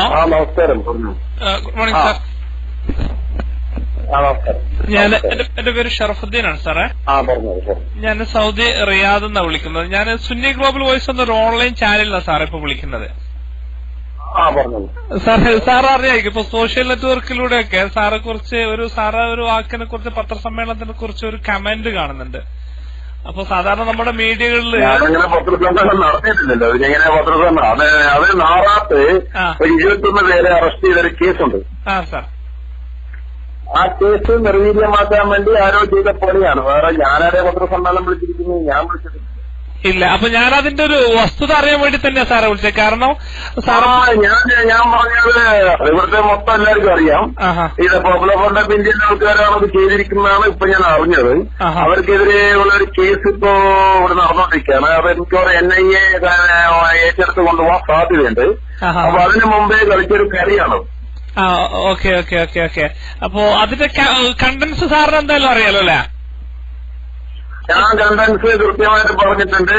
ആ നമസ്കാരം good morning. Sir ഞാൻ. എന്റെ പേര് ഷറഫുദ്ദീൻ ആണ് സാറേ ഞാൻ സൗദി റിയാദ് എന്നാണ് വിളിക്കുന്നത്. ഞാൻ സുന്നി ഗ്ലോബൽ വോയിസ് എന്നൊരു ഓൺലൈൻ ചാനലിലാണ് സാറേ ഇപ്പൊ വിളിക്കുന്നത്. സാറേ സാർ അറിയായിരിക്കും. ഇപ്പൊ സോഷ്യൽ നെറ്റ്വർക്കിലൂടെയൊക്കെ സാറെ കുറിച്ച് ഒരു സാറെ ഒരു വാക്കിനെ കുറിച്ച് പത്രസമ്മേളനത്തിനെ കുറിച്ച് ഒരു കമന്റ് കാണുന്നുണ്ട്. അപ്പൊ സാധാരണ നമ്മുടെ മീഡിയകളിൽ ഞാനങ്ങനെ പത്രസമ്മേളനം നടത്തിയിട്ടില്ലല്ലോ. ഇങ്ങനെ പത്രസമ്മേളനം? അത് അത് നാറാത്ത്. ഒരു ഇരുപത്തൊന്ന് പേരെ അറസ്റ്റ് ചെയ്തൊരു കേസുണ്ട്. ആ സാർ. ആ കേസ് നിർവീര്യമാക്കാൻ വേണ്ടി ആരോ ചെയ്ത പണിയാണ്. വേറെ ഞാനാരെ പത്രസമ്മേളനം വിളിച്ചിരിക്കുന്നത് ഞാൻ വിളിച്ചിട്ടില്ല. ഇല്ല അപ്പൊ ഞാൻ അതിന്റെ ഒരു വസ്തുത അറിയാൻ വേണ്ടി തന്നെയാ സാറെ വിളിച്ചത്. കാരണം ഞാൻ ഞാൻ പറഞ്ഞത് ഇവിടുത്തെ മൊത്തം എല്ലാവർക്കും അറിയാം. ഇത് പോപ്പുലർ ഫ്രണ്ട് ഓഫ് ഇന്ത്യൻ ആൾക്കാരാണ് ഇത് ചെയ്തിരിക്കുന്നതാണ് ഇപ്പൊ ഞാൻ അറിഞ്ഞത്. അവർക്കെതിരെ ഉള്ള ഒരു കേസ് ഇപ്പോ ഇവിടെ നടന്നുകൊണ്ടിരിക്കുകയാണ് അത് എനിക്ക് എൻ ഐ എ ഏറ്റെടുത്ത് കൊണ്ടുപോകാൻ സാധ്യതയുണ്ട്. അപ്പൊ അതിനു മുമ്പേ കളിച്ചൊരു കളിയാണ് ആ ഓക്കെ ഓക്കെ ഓക്കെ ഓക്കെ. അപ്പോ അതിന്റെ കണ്ടൻസ് സാറിന് എന്തായാലും അറിയാലോ അല്ലേ? ഞാൻ കണ്ടൻസ് കൃത്യമായിട്ട് പറഞ്ഞിട്ടുണ്ട്.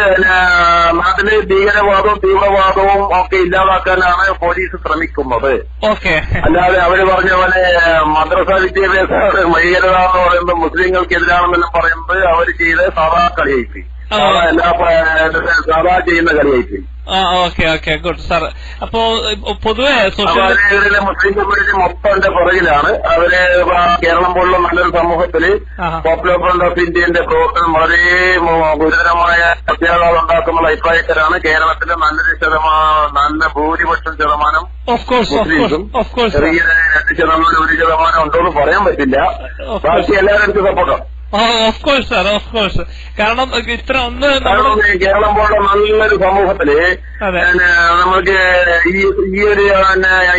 നാട്ടിൽ ഭീകരവാദവും തീവ്രവാദവും ഒക്കെ ഇല്ലാതാക്കാനാണ് പോലീസ് ശ്രമിക്കുന്നത്. ഓക്കെ. അല്ലാതെ അവർ പറഞ്ഞ പോലെ മദ്രസ വിദ്യാഭ്യാസ ഭീകരത എന്ന് പറയുന്നത് മുസ്ലിങ്ങൾക്കെതിരാണെന്നെല്ലാം പറയുന്നത് അവർ ചെയ്ത് സാധാ കളിയായിപ്പോയി സാധാ ചെയ്യുന്ന കളിയായിട്ട്. ആ ഓക്കെ ഓക്കെ ഗുഡ്. സാർ അപ്പോ പൊതുവേ സോഷ്യൽ മീഡിയയിലെ മുസ്ലിം കമ്മ്യൂണിറ്റി മൊത്തം എന്റെ പുറകിലാണ്. അവർ കേരളം പോലുള്ള നല്ലൊരു സമൂഹത്തിൽ പോപ്പുലർ ഫ്രണ്ട് ഓഫ് ഇന്ത്യന്റെ പ്രവർത്തനം വളരെ ഗുരുതരമായ പ്രത്യാഘാതം ഉണ്ടാക്കുന്ന അഭിപ്രായക്കാരാണ്. കേരളത്തിലെ നല്ലൊരു ശതമാനം നല്ല ഭൂരിപക്ഷം ശതമാനം ചെറിയ രണ്ട് ശതമാനം ഒരു ശതമാനം ഉണ്ടോന്ന് പറയാൻ പറ്റില്ല. ബാക്കി എല്ലാവരും എല്ലാവരും സപ്പോർട്ടാണ് of course sir of course കാരണം ഇത്ര ഒന്ന് കേരളം പോലുള്ള നല്ലൊരു സമൂഹത്തിൽ നമ്മൾക്ക് നമുക്ക് ഈ ഈ ഒരു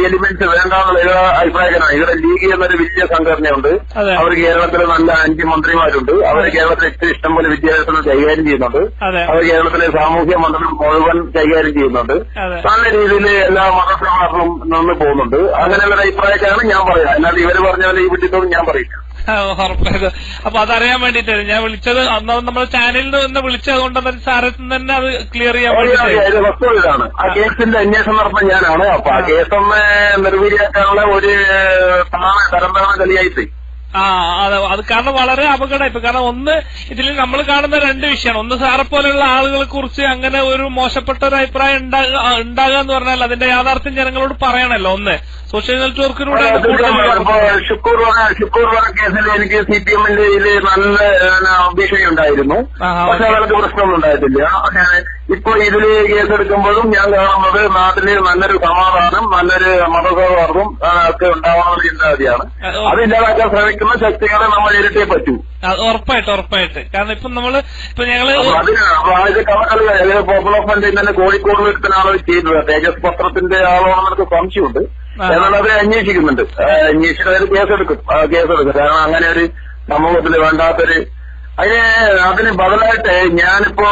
എലിമെന്റ്സ് വേണ്ടാന്നുള്ള അഭിപ്രായക്കാരാണ്. ഇവിടെ ലീഗ് എന്നൊരു വലിയ സംഘടനയുണ്ട്. അവർ കേരളത്തിലെ നല്ല അഞ്ച് മന്ത്രിമാരുണ്ട് അവർ കേരളത്തിൽ ഇത്തിരി ഇഷ്ടം പോലെ വിദ്യാഭ്യാസം കൈകാര്യം ചെയ്യുന്നുണ്ട്. അവർ കേരളത്തിലെ സാമൂഹ്യ മണ്ഡലം മുഴുവൻ കൈകാര്യം ചെയ്യുന്നുണ്ട്. നല്ല രീതിയിൽ എല്ലാ മതസമാജവും നിന്ന് പോകുന്നുണ്ട്. അങ്ങനെയുള്ള അഭിപ്രായക്കാരാണ് ഞാൻ പറയാം അല്ലാതെ ഇവർ പറഞ്ഞ പോലെ ഈ വിട്ടിട്ടൊന്നും ഞാൻ പറയില്ല. ആ, ഉറപ്പായിട്ടും. അപ്പൊ അതറിയാൻ വേണ്ടിട്ടാണ് ഞാൻ വിളിച്ചത് അന്ന് നമ്മുടെ ചാനലിൽ നിന്ന് വിളിച്ചത് കൊണ്ട് സാറിൽ നിന്ന് തന്നെ അത് ക്ലിയർ ചെയ്യാൻ വേണ്ടിട്ട് ഇത് വസ്തു ഇതാണ്. ആ കേസിന്റെ അന്വേഷണം നടത്താൻ ഞാനാണ്. അപ്പൊ ആ കേസൊന്ന് നിർവീര്യാക്കാനുള്ള ഒരു തരം കളിയായിപ്പോയി ആ അത് അത് കാരണം വളരെ അപകടം. ഇപ്പൊ കാരണം ഒന്ന് ഇതിൽ നമ്മൾ കാണുന്ന രണ്ട് വിഷയമാണ്. ഒന്ന് സാറെ പോലെയുള്ള ആളുകളെ കുറിച്ച് അങ്ങനെ ഒരു മോശപ്പെട്ട ഒരു അഭിപ്രായം ഉണ്ടാകുക എന്ന് പറഞ്ഞാൽ അതിന്റെ യാഥാർത്ഥ്യം ജനങ്ങളോട് പറയണല്ലോ ഒന്ന്. സോഷ്യൽ നെറ്റ്വർക്കിലൂടെ ഷുക്കൂർ ഷുക്കൂർ കേസിൽ എനിക്ക് സി പി എമ്മിന്റെ നല്ല വിഷയം ഉണ്ടായിരുന്നു. പക്ഷെ അതൊക്കെ അവർക്ക് പ്രശ്നമൊന്നും ഉണ്ടായിട്ടില്ല. പക്ഷേ ഇപ്പൊ ഇതിൽ കേസെടുക്കുമ്പോഴും ഞാൻ കാണുന്നത് നാട്ടിൽ നല്ലൊരു സമാധാനം നല്ലൊരു മതസൗഹാർദ്ദം ഒക്കെ ഉണ്ടാവണമെന്ന ചിന്താഗതിയാണ്. അത് ഇല്ലാതാക്കാൻ ശ്രമിക്കുന്ന ശക്തികളെ നമ്മൾ നേരിട്ടേ പറ്റൂ. ഉറപ്പായിട്ട് ഉറപ്പായിട്ട്. കാരണം ഇപ്പൊ നമ്മൾ ഇപ്പൊ ഞങ്ങൾ പോപ്പുലർ ഫ്രണ്ട് ഇന്നലെ കോഴിക്കോട് എടുക്കുന്ന ആളോ ചെയ്തത് തേജസ് പത്രത്തിന്റെ ആളോ എനിക്ക് സംശയമുണ്ട്. എന്നാൽ അത് അന്വേഷിക്കുന്നുണ്ട്. അന്വേഷിച്ചത് കേസെടുക്കും. കേസെടുക്കും. കാരണം അങ്ങനെ ഒരു സമൂഹത്തിൽ വേണ്ടാത്തൊരു അതിന് അതിന് ബദലായിട്ട് ഞാനിപ്പോ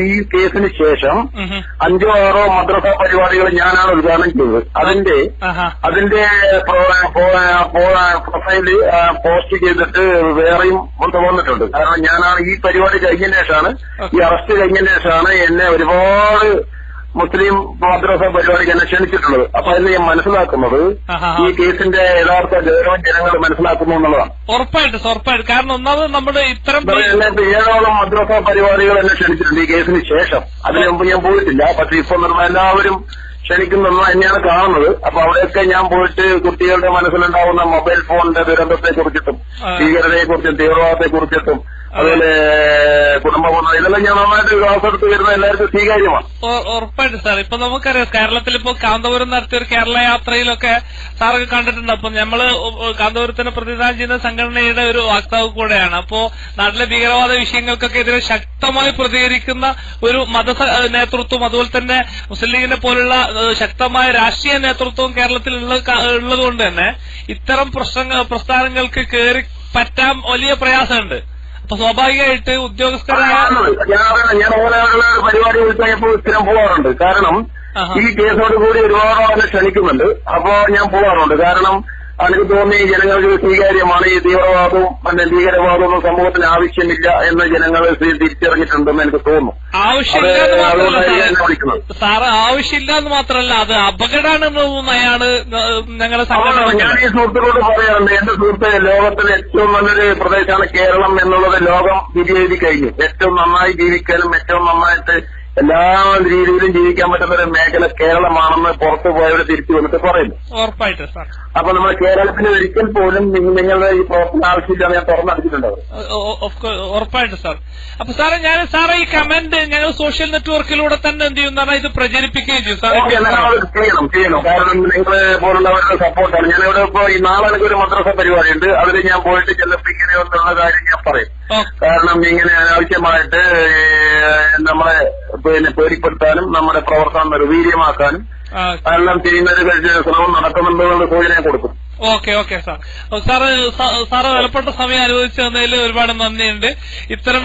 ഈ കേസിന് ശേഷം. അഞ്ചോ ആറോ മദ്രസ പരിപാടികൾ ഞാനാണ് ഉദ്ഘാടനം ചെയ്തത്. അതിന്റെ അതിന്റെ pro- pro- pro- profile post ചെയ്തിട്ട് വേറെയും കൊണ്ട് വന്നിട്ടുണ്ട്. കാരണം ഞാനാണ് ഈ പരിപാടി കഴിഞ്ഞ ശേഷമാണ് ഈ അറസ്റ്റ് കഴിഞ്ഞ ശേഷമാണ് എന്നെ ഒരുപാട് മുസ്ലിം മദ്രസ പരിപാടിക്ക് എന്നെ ക്ഷണിച്ചിട്ടുള്ളത്. അപ്പൊ അതിന് ഞാൻ മനസ്സിലാക്കുന്നത് ഈ കേസിന്റെ യഥാർത്ഥ ഗൗരവം ജനങ്ങൾ മനസ്സിലാക്കുന്നു എന്നുള്ളതാണ്. ഉറപ്പായിട്ട് ഉറപ്പായിട്ട്. കാരണം ഒന്നാമത് നമ്മുടെ ഇത്തരം ഏഴോളം മദ്രസ പരിപാടികൾ എന്നെ ക്ഷണിച്ചിട്ടുണ്ട് ഈ കേസിന് ശേഷം. അതിന് മുമ്പ് ഞാൻ പോയിട്ടില്ല. പക്ഷെ ഇപ്പൊ നിർമ്മ എല്ലാവരും ക്ഷണിക്കുന്ന തന്നെയാണ് കാണുന്നത്. അപ്പൊ അവിടെയൊക്കെ ഞാൻ പോയിട്ട് കുട്ടികളുടെ മനസ്സിലുണ്ടാവുന്ന മൊബൈൽ ഫോണിന്റെ ദുരന്തത്തെ കുറിച്ചിട്ടും. ഭീകരതയെ കുറിച്ചും തീവ്രവാദത്തെ കുറിച്ചിട്ടും അതുപോലെ കുടുംബ ഇതെല്ലാം ഞാൻ നന്നായിട്ട് ക്ലാസ് എടുത്ത് വരുന്ന എല്ലാവർക്കും സ്വീകാര്യമാണ്. ഉറപ്പായിട്ട് സാർ. ഇപ്പൊ നമുക്കറിയാം കേരളത്തിൽ ഇപ്പോ കാന്തപുരം നടത്തിയ ഒരു കേരള യാത്രയിലൊക്കെ സാറൊക്കെ കണ്ടിട്ടുണ്ട്. അപ്പൊ നമ്മൾ കാന്തപുരത്തിന് പ്രതിദാനം ചെയ്യുന്ന സംഘടനയുടെ ഒരു വാക്താവ് കൂടെയാണ്. അപ്പോ നാട്ടിലെ ഭീകരവാദ വിഷയങ്ങൾക്കൊക്കെ എതിരെ ശക്തമായി പ്രതികരിക്കുന്ന ഒരു മത നേതൃത്വം അതുപോലെ തന്നെ മുസ്ലിം ലീഗിനെ പോലുള്ള ശക്തമായ രാഷ്ട്രീയ നേതൃത്വം കേരളത്തിൽ ഉള്ളതുകൊണ്ട് തന്നെ ഇത്തരം പ്രശ്നങ്ങൾ പ്രസ്ഥാനങ്ങൾക്ക് കയറി പറ്റാൻ വലിയ പ്രയാസമുണ്ട്. അപ്പൊ സ്വാഭാവികമായിട്ട് ഉദ്യോഗസ്ഥരായ ഞാൻ ഓരോ പരിപാടി വിളിച്ചപ്പോൾ സ്ഥിരം പോകാറുണ്ട്. കാരണം ഈ കേസോട് കൂടി ഒരുപാട് ക്ഷണിക്കുന്നുണ്ട്. അപ്പോ ഞാൻ പോകാറുണ്ട്. കാരണം എനിക്ക് തോന്നി ജനങ്ങൾക്ക് സ്വീകാര്യമാണ്. ഈ തീവ്രവാദവും പിന്നെ ഭീകരവാദവും സമൂഹത്തിന് ആവശ്യമില്ല എന്ന് ജനങ്ങൾ തിരിച്ചറിഞ്ഞിട്ടുണ്ടെന്ന് എനിക്ക് തോന്നുന്നു. ആവശ്യമില്ല സാറേ. ആവശ്യമില്ല എന്ന് മാത്രമല്ല അത് അപകടമാണെന്ന് അപ്പോൾ ഞാൻ ഈ സുഹൃത്തുക്കളോട് പറയാറുണ്ട് എന്റെ സുഹൃത്ത് ലോകത്തിലെ ഏറ്റവും നല്ലൊരു പ്രദേശമാണ് കേരളം എന്നുള്ളത് ലോകം വിധിയെഴുതി കഴിഞ്ഞു. ഏറ്റവും നന്നായി ജീവിക്കാനും ഏറ്റവും നന്നായിട്ട് എല്ലാ രീതിയിലും ജീവിക്കാൻ പറ്റുന്ന ഒരു മേഖല കേരളമാണെന്ന് പുറത്തു പോയവർ തിരിച്ചു വന്നിട്ട് പറയുന്നു. ഉറപ്പായിട്ട് സാർ. അപ്പൊ നമ്മൾ കേരളത്തിന് ഒരിക്കൽ പോലും നിങ്ങ- നിങ്ങളുടെ ഈ പ്രവർത്തന ആവശ്യമില്ലാന്ന് ഞാൻ തുറന്നടിച്ചിട്ടുണ്ട് അവർ ഒ- of course, ഉറപ്പായിട്ട് സാർ. അപ്പൊ സാറേ ഞാൻ സാറേ ഈ കമന്റ് ഞങ്ങൾ സോഷ്യൽ നെറ്റ്വർക്കിലൂടെ തന്നെ എന്ത് ചെയ്യും ഇത് പ്രചരിപ്പിക്കുകയും ചെയ്യും അത് ചെയ്യണം ചെയ്യണം. കാരണം നിങ്ങൾ പോലുള്ളവരുടെ സപ്പോർട്ടാണ് ഞാൻ ഇവിടെ ഇപ്പോ ഈ നാളെ എനിക്കൊരു മദ്രസ പരിപാടി ഉണ്ട് അതിൽ ഞാൻ പോയിട്ട് ചെല്ലപ്പിങ്ങനെ ഒന്നുള്ള കാര്യം ഞാൻ പറയും. കാരണം ഇങ്ങനെ അനാവശ്യമായിട്ട് നമ്മളെ പിന്നെ പേടിപ്പെടുത്താനും നമ്മുടെ പ്രവർത്തനം നിർവീര്യമാക്കാനും എല്ലാം ചെയ്യുന്ന ഒരു ശ്രമം നടക്കുന്നുണ്ടെന്നുള്ള സൂചന കൊടുക്കും. Okay okay sir. Sir sir വിലപ്പെട്ട സമയം അനുവദിച്ചു തന്നതിൽ ഒരുപാട് നന്ദിയുണ്ട്. ഇത്തരം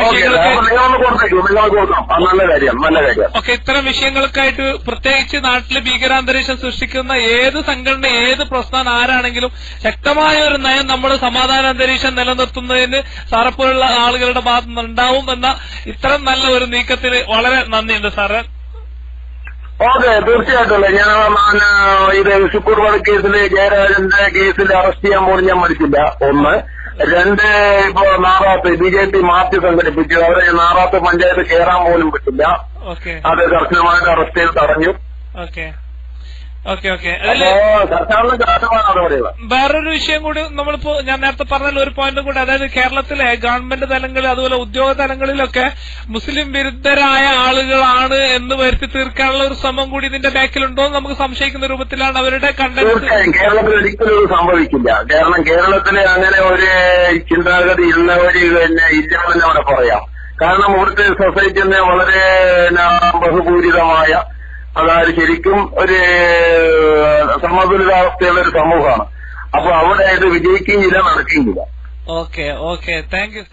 ഓക്കെ ഇത്തരം വിഷയങ്ങൾക്കായിട്ട് പ്രത്യേകിച്ച് നാട്ടിൽ ഭീകരാന്തരീക്ഷം സൃഷ്ടിക്കുന്ന ഏത് സംഘടന ഏത് പ്രസ്ഥാനം ആരാണെങ്കിലും ശക്തമായ ഒരു നയം നമ്മൾ സമാധാന അന്തരീക്ഷം നിലനിർത്തുന്നതിന് സാറെപ്പോലുള്ള ആളുകളുടെ ഭാഗത്തു നിന്നുണ്ടാവും എന്ന ഇത്തരം നല്ല ഒരു നീക്കത്തിന് വളരെ നന്ദിയുണ്ട് സാറ്. ഓക്കെ തീർച്ചയായിട്ടും. ഞാൻ ഇത് ശുക്കൂർ കേസിൽ ജയരാജന്റെ കേസിൽ അറസ്റ്റ് ചെയ്യാൻ പോലും ഞാൻ മടിച്ചില്ല. ഒന്ന്. രണ്ട് ഇപ്പോ നാറാത്ത് ബി ജെ പി മാറ്റി സംഘടിപ്പിച്ചു. അവരെ നാറാത്ത് പഞ്ചായത്ത് കയറാൻ പോലും പറ്റില്ല. ഓക്കെ. അത് കർശനമായിട്ട് അറസ്റ്റ് ചെയ്ത് തടഞ്ഞു. Okay okay. വേറൊരു വിഷയം കൂടി നമ്മളിപ്പോ ഞാൻ നേരത്തെ പറഞ്ഞ ഒരു പോയിന്റും കൂടി. അതായത് കേരളത്തിലെ ഗവൺമെന്റ് തലങ്ങളിൽ അതുപോലെ ഉദ്യോഗ തലങ്ങളിലൊക്കെ മുസ്ലിം വിരുദ്ധരായ ആളുകളാണ് എന്ന് വരുത്തി തീർക്കാനുള്ള ഒരു ശ്രമം കൂടി ഇതിന്റെ ബാക്കിലുണ്ടോ എന്ന് നമുക്ക് സംശയിക്കുന്ന രൂപത്തിലാണ് അവരുടെ കണ്ടന്റ് കേരളത്തിൽ ഒരിക്കലും സംഭവിക്കില്ല. കാരണം കേരളത്തിൽ അങ്ങനെ ഒരു ചിന്താഗതി ഉള്ളവര് പിന്നെ ഇല്ലാന്ന് അവിടെ പറയാം. കാരണം ഇവിടുത്തെ സൊസൈറ്റി തന്നെ വളരെ പിന്നെ, ബഹുപൂരിതമായ അതായത് ശരിക്കും ഒരു സമതുലിതാവസ്ഥയുള്ള ഒരു സമൂഹമാണ്. അപ്പൊ അവിടെ ഇത് വിജയിക്കുകയും ഇല്ല നടക്കുകയും ഇല്ല. Okay okay thank you